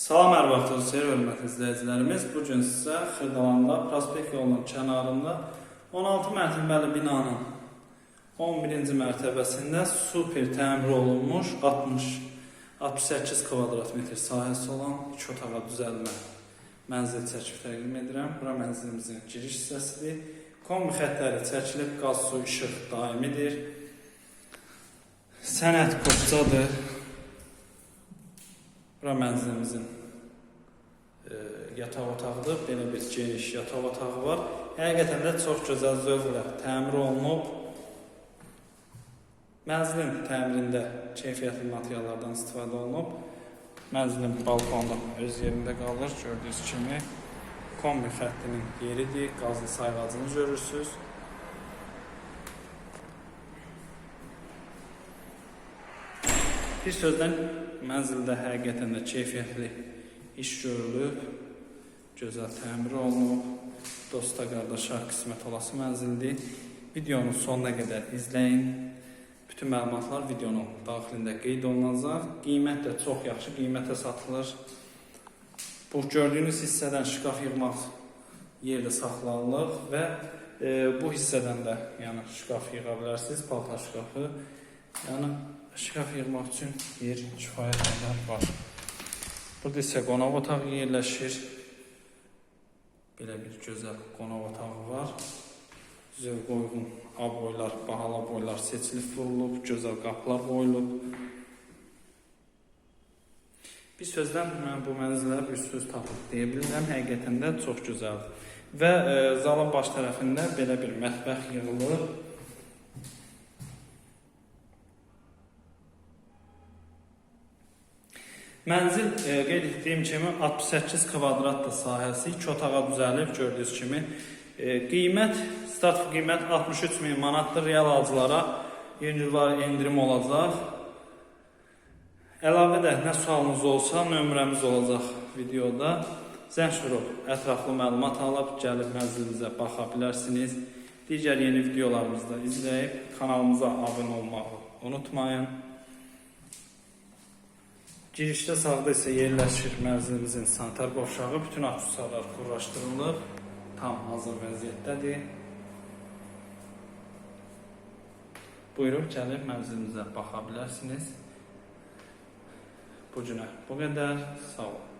Salam hər vaxtınız xeyir hörmətli izləyicilərimiz. Bu gün sizə prospekt yolunun kənarında 16 mərtəbəli binanın 11-ci mərtəbəsində super təmir olunmuş 60 68 kvadrat metr sahəsi olan iki otağa düzəlmə mənzil çəkib təqdim edirəm. Bura mənzilimizin giriş hissəsidir. Kombi xəttləri çəkilib, qaz, su, işıq daimidir. Sənət poçtadır. Mənzilimizin e, yataq otağıdır. Belə bir geniş yataq otağı var. Həqiqətən də çox gözəl zövqlə təmir olunub. Mənzilin təmirində keyfiyyətli materiallardan istifadə olunub. Mənzilin balkonda öz yerində qalır. Gördüyünüz kimi kombi xəttinin yeridir. Qazlı sayğacını görürsüz. Bir sözlə mənzildə həqiqətən də keyfiyyətli iş görülüb, gözəl təmir olunub, dosta qardaşa qismət olası mənzildir. Videonun sonuna qədər izləyin. Bütün məlumatlar videonun daxilində qeyd olunacaq. Qiymət də çox yaxşı qiymətə satılır. Bu gördüyünüz hissədən şkaf yığmaq yerdə saxlanılır və e, bu hissədən də yəni şkaf yığa bilərsiniz, paltar şkafı. Yəni şkaf yığmaq üçün yer kifayət qədər var. Burada isə qonaq otağı yerləşir. Belə bir gözəl qonaq otağı var. Zövq uyğun aboylar, bahalı aboylar seçilib vurulub, gözəl qapılar qoyulub. Bir sözlə mən bu mənzilə bir söz tapıb deyə bilirəm. Həqiqətən də çox gözəldir. Və e, zalın baş tərəfində belə bir mətbəx yığılır. Mənzil e, qeyd etdiyim kimi 68 kvadratlı sahəsi, iki otağa düzəlib gördüyünüz kimi. E, qiymət, start qiymət 63 min manatdır. Real alıcılara individual endirim olacaq. Əlavə də nə sualınız olsa, nömrəmiz olacaq videoda. Zəng vurub ətraflı məlumat alıb gəlib mənzilimizə baxa bilərsiniz. Digər yeni videolarımızı da izləyib kanalımıza abunə olmağı unutmayın. Girişdə sağda isə yerləşir mənzilimizin sanitar qovşağı. Bütün aksesuarlar qurlaşdırılıb, tam hazır vəziyyətdədir. Buyurub gəlib mənzilimizə baxa bilərsiniz. Bu günə bu qədər. Sağ olun.